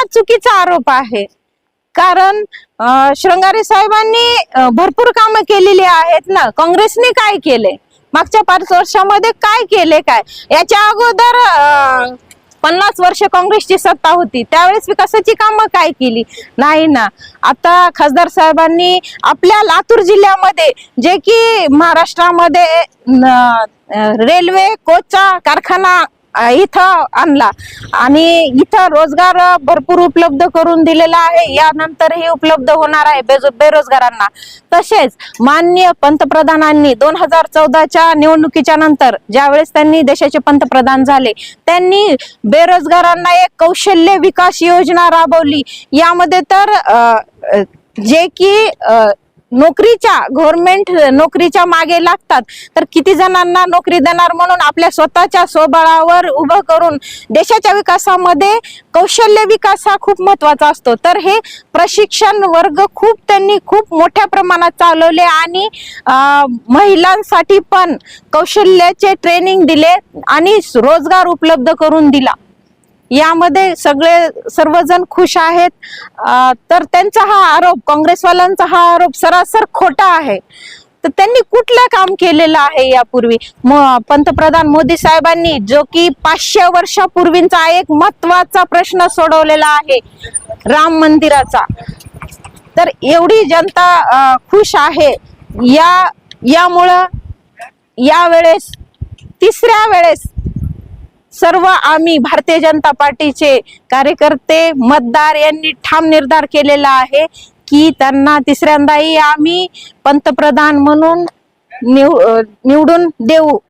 हा चुकीचा आरोप आहे. कारण अं, श्रंगारे साहेबांनी भरपूर कामं केलेली आहेत ना. काँग्रेसने काय केले मागच्या पाच वर्षामध्ये काय केले काय? याच्या अगोदर पन्नास वर्ष काँग्रेसची सत्ता होती. त्यावेळेस विकासाची कामं काय केली? नाही ना. आता खासदार साहेबांनी आपल्या लातूर जिल्ह्यामध्ये जे की महाराष्ट्रामध्ये रेल्वे कोचा कारखाना इथं आणला. आणि इथं रोजगार भरपूर उपलब्ध करून दिलेला आहे. यानंतरही उपलब्ध होणार आहे बेजो- बेरोजगारांना. तसेच माननीय पंतप्रधानांनी दोन हजार चौदाच्या निवडणुकीच्या नंतर ज्यावेळेस त्यांनी देशाचे पंतप्रधान झाले त्यांनी बेरोजगारांना एक कौशल्य विकास योजना राबवली. यामध्ये तर जे की नोकरीच्या गव्हर्नमेंट नोकरीच्या मागे लागतात. तर किती जणांना नोकरी देणार म्हणून आपल्या स्वतःच्या स्वबळावर उभं करून देशाच्या विकासामध्ये कौशल्य विकास हा खूप महत्त्वाचा असतो. तर हे प्रशिक्षण वर्ग खूप त्यांनी खूप मोठ्या प्रमाणात चालवले आणि महिलांसाठी पण कौशल्याचे ट्रेनिंग दिले आणि रोजगार उपलब्ध करून दिला. यामध्ये सगळे सर्वजण खुश आहेत. तर त्यांचा हा आरोप काँग्रेसवाल्यांचा हा आरोप सरासर खोटा आहे. तर त्यांनी कुठलं काम केलेलं आहे यापूर्वी? म- पंतप्रधान मोदी साहेबांनी जो की पाचशे वर्षापूर्वींचा एक महत्त्वाचा प्रश्न सोडवलेला आहे राम मंदिराचा. तर एवढी जनता खुश आहे. या यामुळं यावेळेस तिसऱ्या वेळेस सर्व आम्ही भारतीय जनता पार्टीचे कार्यकर्ते मतदार यांनी ठाम निर्धार केलेला आहे की त्यांना तिसऱ्यांदाही आम्ही पंतप्रधान म्हणून निव- निवडून देऊ.